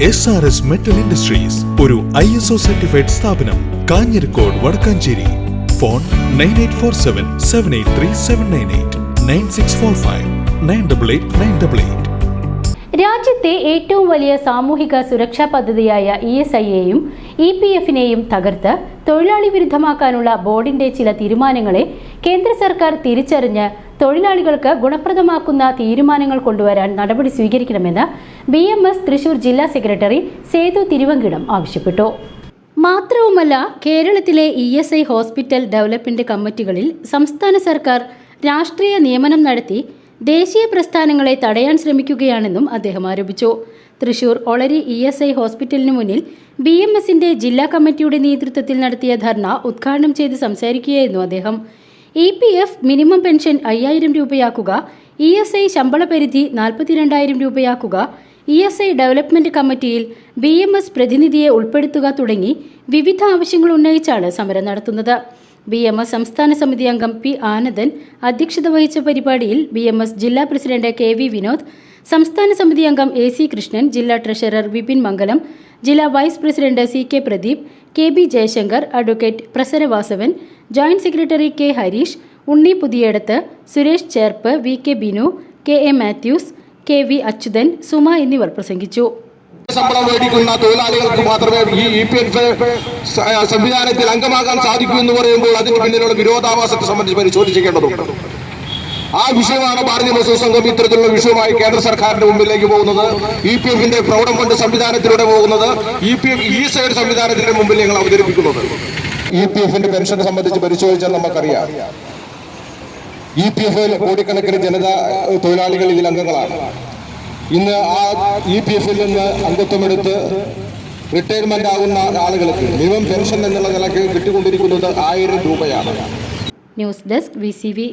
S R S metal industries ഒരു I S O certified സ്ഥാപനം Kanjirakode Vadakkanchery. Phone nine eight four seven seven eight three seven nine eight nine six four five nine double eight nine double eight രാജ്യത്തെ ഏറ്റവും വലിയ സാമൂഹിക സുരക്ഷാ പദ്ധതിയായ E S ഐയെയും E P എഫിനെയും തകർത്ത് തൊഴിലാളി വിരുദ്ധമാക്കാനുള്ള ബോർഡിന്റെ ചില തീരുമാനങ്ങളെ കേന്ദ്ര സർക്കാർ തിരിച്ചറിഞ്ഞ് തൊഴിലാളികൾക്ക് ഗുണപ്രദമാക്കുന്ന തീരുമാനങ്ങൾ കൊണ്ടുവരാൻ നടപടി സ്വീകരിക്കണമെന്ന് ബി എം എസ് തൃശൂർ ജില്ലാ സെക്രട്ടറി സേതു തിരുവങ്കിടം ആവശ്യപ്പെട്ടു. മാത്രവുമല്ല കേരളത്തിലെ E S I hospital development കമ്മിറ്റികളിൽ സംസ്ഥാന സർക്കാർ രാഷ്ട്രീയ നിയമനം നടത്തി ദേശീയ പ്രസ്ഥാനങ്ങളെ തടയാൻ ശ്രമിക്കുകയാണെന്നും അദ്ദേഹം ആരോപിച്ചു. Thrissur Olari E S I ഹോസ്പിറ്റലിന് മുന്നിൽ ബി എം എസിന്റെ ജില്ലാ കമ്മിറ്റിയുടെ നേതൃത്വത്തിൽ നടത്തിയ ധർണ ഉദ്ഘാടനം ചെയ്ത് സംസാരിക്കുകയായിരുന്നു അദ്ദേഹം. E P F minimum pension അയ്യായിരം രൂപയാക്കുക ഇ എസ് ഐ ശമ്പള പരിധി നാൽപ്പത്തിരണ്ടായിരം രൂപയാക്കുക ഇ എസ് ഐ ഡെവലപ്മെന്റ് കമ്മിറ്റിയിൽ ബി എം എസ് പ്രതിനിധിയെ ഉൾപ്പെടുത്തുക തുടങ്ങി വിവിധ ആവശ്യങ്ങൾ ഉന്നയിച്ചാണ് സമരം നടത്തുന്നത്. ബി എം എസ് സംസ്ഥാന സമിതി അംഗം പി ആനന്ദൻ അധ്യക്ഷത വഹിച്ച പരിപാടിയിൽ ബി എം എസ് ജില്ലാ പ്രസിഡന്റ് കെ വി വിനോദ് സംസ്ഥാന സമിതി അംഗം എ സി കൃഷ്ണൻ ജില്ലാ ട്രഷറർ വിപിൻ മംഗലം ജില്ലാ vice president C K Pradeep K B Jayashankar advocate പ്രസരവാസവൻ joint secretary K Harish Unni Puthiyadath Suresh Cherpu V K Binu K A Mathews K V Achuthan Suma എന്നിവർ പ്രസംഗിച്ചു. ശമ്പളം മേടിക്കുന്ന തൊഴിലാളികൾക്ക് മാത്രമേ ഈ ഇ പി എഫ് സംവിധാനത്തിൽ അംഗമാകാൻ സാധിക്കൂ എന്ന് പറയുമ്പോൾ അതിന് പിന്നിലുള്ള വിരോധാഭാസത്തെ സംബന്ധിച്ച് പരിശോധിക്കേണ്ടതുണ്ട് ആ വിഷയമാണ് ഭാരതീയ മസൂർ സംഘം ഇത്തരത്തിലുള്ള വിഷയമായി കേന്ദ്ര സർക്കാരിന്റെ മുമ്പിലേക്ക് പോകുന്നത്. ഇ പി എഫിന്റെ പ്രൗഢം ഫണ്ട് സംവിധാനത്തിലൂടെ പോകുന്നത്. ഇ പി എഫ് ഈ സൈഡ് സംവിധാനത്തിന്റെ മുമ്പിൽ ഞങ്ങൾ അവതരിപ്പിക്കുന്നത് ഇ പി എഫിന്റെ പെൻഷനെ സംബന്ധിച്ച് പരിശോധിച്ചാൽ നമുക്കറിയാം. ഇ പി എഫിൽ കോടിക്കണക്കിന് ജനത തൊഴിലാളികൾ ഇതിൽ അംഗങ്ങളാണ്. ഇന്ന് ആ ഇ പി എഫിൽ നിന്ന് അംഗത്വമെടുത്ത് റിട്ടയർമെന്റ് ആകുന്ന ആളുകൾക്ക് മിനിമം പെൻഷൻ എന്നുള്ള നിലയ്ക്ക് കിട്ടിക്കൊണ്ടിരിക്കുന്നത് ആയിരം രൂപയാണ്. News desk V